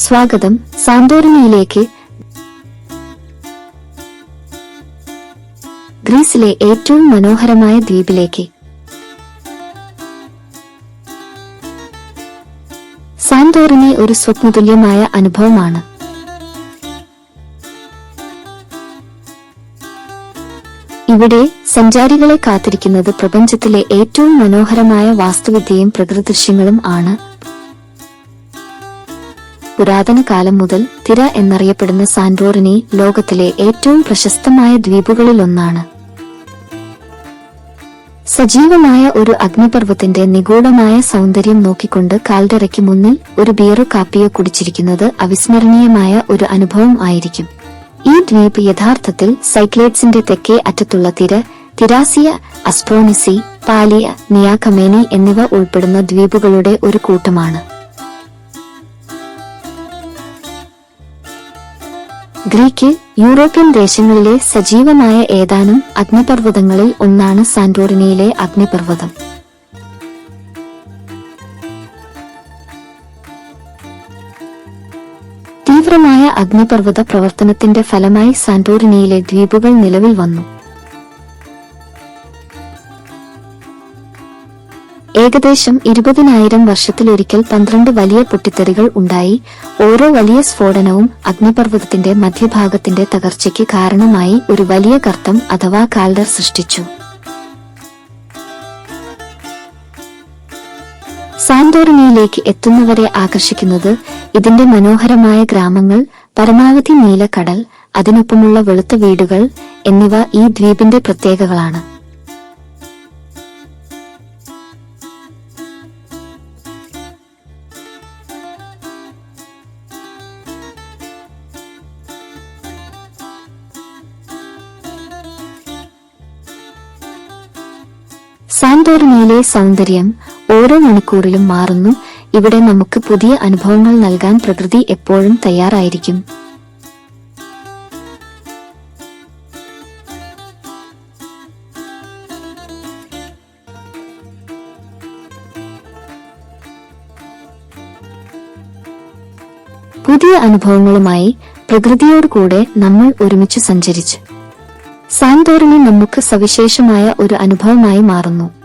സ്വാഗതം സാന്തോറിനിയിലേക്ക് ഗ്രീസിലെ ഏറ്റവും മനോഹരമായ ദ്വീപിലേക്ക്. സാന്തോറിനി ഒരു സ്വപ്നതുല്യമായ അനുഭവമാണ്. ഇവിടെ സഞ്ചാരികളെ കാത്തിരിക്കുന്നത് പ്രപഞ്ചത്തിലെ ഏറ്റവും മനോഹരമായ വാസ്തുവിദ്യയും പ്രകൃതിദൃശ്യങ്ങളും ആണ്. പുരാതന കാലം മുതൽ തിര എന്നറിയപ്പെടുന്ന സാൻഡോറിനി ലോകത്തിലെ ഏറ്റവും പ്രശസ്തമായ ദ്വീപുകളിലൊന്നാണ്. സജീവമായ ഒരു അഗ്നിപർവത്തിന്റെ നിഗൂഢമായ സൗന്ദര്യം നോക്കിക്കൊണ്ട് കാൽഡറയ്ക്ക് മുന്നിൽ ഒരു ബിയറോ കാപ്പിയോ കുടിച്ചിരിക്കുന്നത് അവിസ്മരണീയമായ ഒരു അനുഭവം ആയിരിക്കും. ഈ ദ്വീപ് യഥാർത്ഥത്തിൽ സൈക്ലേറ്റ്സിന്റെ തെക്കേ അറ്റത്തുള്ള തിര തിരാസിയ അസ്ട്രോണിസി പാലിയ നിയാകമേനി എന്നിവ ഉൾപ്പെടുന്ന ദ്വീപുകളുടെ ഒരു കൂട്ടമാണ്. ഗ്രീക്ക് യൂറോപ്യൻ ദേശങ്ങളിലെ സജീവമായ ഏതാനും അഗ്നിപർവതങ്ങളിൽ ഒന്നാണ് സാന്റോറിനിയിലെ അഗ്നിപർവതം. തീവ്രമായ അഗ്നിപർവത പ്രവർത്തനത്തിന്റെ ഫലമായി സാന്റോറിനിയിലെ ദ്വീപുകൾ നിലവിൽ വന്നു. ഏകദേശം ഇരുപതിനായിരം വർഷത്തിലൊരിക്കൽ പന്ത്രണ്ട് വലിയ പൊട്ടിത്തെറികൾ ഉണ്ടായി. ഓരോ വലിയ സ്ഫോടനവും അഗ്നിപർവതത്തിന്റെ മധ്യഭാഗത്തിന്റെ തകർച്ചയ്ക്ക് കാരണമായി ഒരു വലിയ കർത്തം അഥവാ കാൽഡർ സൃഷ്ടിച്ചു. സാന്തോറിനിയിലേക്ക് എത്തുന്നവരെ ആകർഷിക്കുന്നത് ഇതിന്റെ മനോഹരമായ ഗ്രാമങ്ങൾ പരമാവധി നീലക്കടൽ അതിനൊപ്പമുള്ള വെളുത്ത വീടുകൾ എന്നിവ ഈ ദ്വീപിന്റെ പ്രത്യേകതകളാണ് സാന്തോറിനിയിലെ സൗന്ദര്യം ഓരോ മണിക്കൂറിലും മാറുന്നു. ഇവിടെ നമുക്ക് പുതിയ അനുഭവങ്ങൾ നൽകാൻ പ്രകൃതി എപ്പോഴും തയ്യാറായിരിക്കും. പുതിയ അനുഭവങ്ങളുമായി പ്രകൃതിയോട് കൂടെ നമ്മൾ ഒരുമിച്ച് സഞ്ചരിച്ചു. സാന്തോറിനി നമുക്ക് സവിശേഷമായ ഒരു അനുഭവമായി മാറുന്നു.